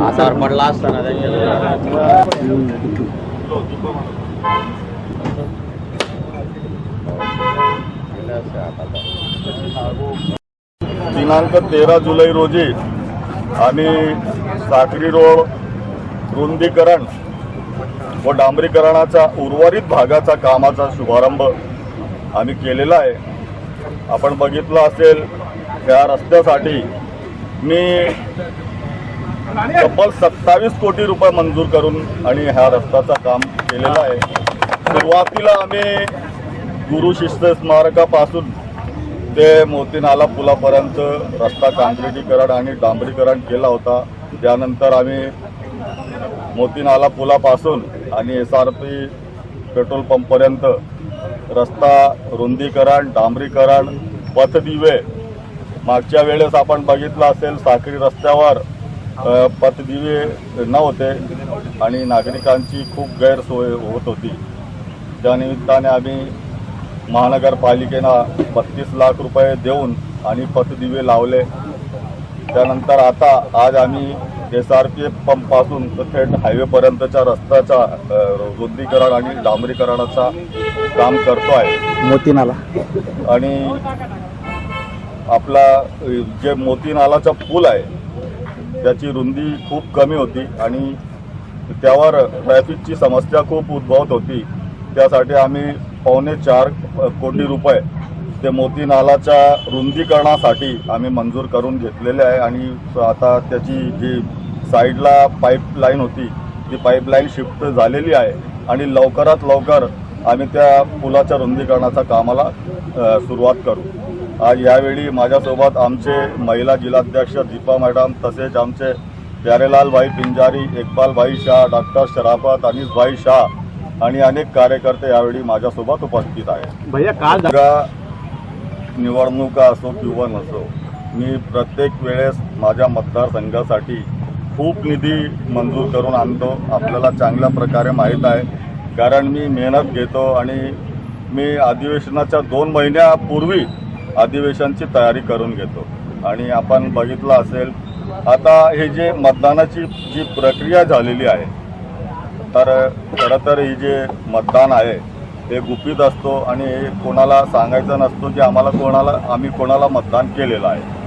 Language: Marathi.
आसार पडला असताना दिनांक तेरा जुलै रोजी आणि साखरी रोड रुंदीकरण व डांबरीकरणाचा उर्वरित भागाचा कामाचा शुभारंभ आम्ही केलेला आहे. आपण बघितलं असेल त्या रस्त्यासाठी मी तब्बल सत्तावीस कोटी रुपये मंजूर करून आणि ह्या रस्त्याचं काम केलेलं आहे. सुरुवातीला आम्ही गुरु शिष्य स्मारकापासून ते मोतीनाला पुलापर्यंत रस्ता काँक्रिटीकरण आणि डांबरीकरण केला होता. त्यानंतर आम्ही मोतीनाला पुलापासून आणि एस आर पी पेट्रोल पंपपर्यंत रस्ता रुंदीकरण डांबरीकरण पथदिवे मागच्या वेळेस आपण बघितलं असेल साखरी रस्त्यावर अ, पथदिवे नव्हते आणि नागरिकांची खूप गैरसोय होत होती. त्यानिमित्ताने आम्ही महानगरपालिकेनं बत्तीस लाख रुपये देऊन आणि पथदिवे लावले. त्यानंतर आता आज आम्ही एस आर पी एफ पंपपासून तर थेट हायवेपर्यंतच्या रस्त्याचा रुंदीकरण आणि डांबरीकरणाचा काम करतो आहे मोतीनाला. आणि आपला जे मोती नालाचा पूल आहे त्याची रुंदी खूप कमी होती आणि त्यावर ट्रॅफिकची समस्या खूप उद्भवत होती. त्यासाठी आम्ही पावणे चार कोटी रुपये ते मोती नालाच्या रुंदीकरणासाठी आम्ही मंजूर करून घेतलेले आहे आणि आता त्याची जी साईडला पाईपलाईन होती ती पाईपलाईन शिफ्ट झालेली आहे आणि लवकरात लवकर आम्ही त्या पुलाच्या रुंदीकरणाच्या कामाला सुरुवात करू. आज यावेळी माझ्यासोबत आमचे महिला जिल्हाध्यक्ष दीपा मॅडम तसेच आमचे प्यारेलाल भाई पिंजारी इकबाल भाई शाह डॉक्टर शराफत अनिस भाई शाह आणि अनेक कार्यकर्ते यावेळी माझ्यासोबत उपस्थित आहेत. भैया काल का निवडणुका असो किंवा नसो मी प्रत्येक वेळेस माझ्या मतदारसंघासाठी खूप निधी मंजूर करून आणतो. आपल्याला चांगल्या प्रकारे माहीत आहे. कारण मी मेहनत घेतो आणि मी अधिवेशनाच्या दोन महिन्यापूर्वी अधिवेशनची तयारी करून घेतो. आणि आपण बघितलं असेल आता हे जे मतदानाची जी प्रक्रिया झालेली आहे तर खरं तर ही जे मतदान आहे हे गुपित असतो आणि हे कोणाला सांगायचं नसतो की आम्हाला कोणाला आम्ही कोणाला मतदान केलेलं आहे.